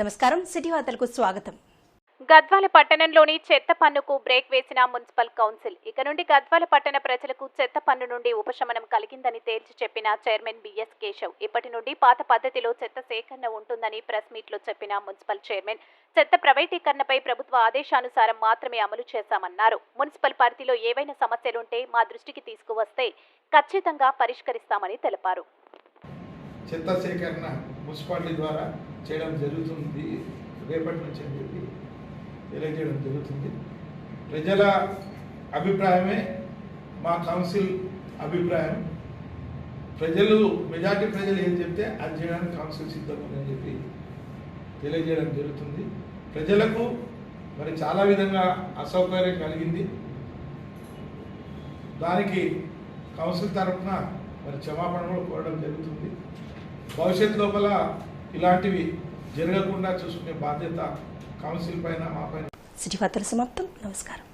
నమస్కారం. సిటీ వార్తలకు స్వాగతం. గద్వాల పట్టణంలోని చెత్త పన్నుకు బ్రేక్ వేసిన మున్సిపల్ కౌన్సిల్. ఇక నుండి గద్వాల పట్టణ ప్రజలకు చెత్త పన్ను నుండి ఉపశమనం కలిగిందని తేల్చి చెప్పిన చైర్మన్ బిఎస్ కేశవ్. ఇప్పటి నుండి పాత పద్ధతిలో చెత్త సేకరణ ఉంటుందని ప్రెస్ మీట్లో చెప్పిన మున్సిపల్ చైర్మన్ చెత్త ప్రైవేటీకరణపై ప్రభుత్వ ఆదేశానుసారం మాత్రమే అమలు చేశామన్నారు. మున్సిపల్ పరిధిలో ఏవైనా సమస్యలుంటే మా దృష్టికి తీసుకువస్తే ఖచ్చితంగా పరిష్కరిస్తామని తెలిపారు. చెత్త సేకరణ మున్సిపాలిటీ ద్వారా చేయడం జరుగుతుంది. రేపటి నుంచి అని చెప్పి తెలియజేయడం జరుగుతుంది. ప్రజల అభిప్రాయమే మా కౌన్సిల్ అభిప్రాయం. ప్రజలు మెజార్టీ ప్రజలు ఏం చెప్తే అది చేయడానికి కౌన్సిల్ సిద్ధం చెప్పి తెలియజేయడం జరుగుతుంది. ప్రజలకు మరి చాలా విధంగా అసౌకర్యం కలిగింది. దానికి కౌన్సిల్ తరఫున మరి క్షమాపణ కూడా కోరడం జరుగుతుంది. భవిష్యత్ లోపల ఇలాంటివి జరగకుండా చూసుకునే బాధ్యత కౌన్సిల్ పైన మా పైన. సిటీ వార్తలు సమాప్తం. నమస్కారం.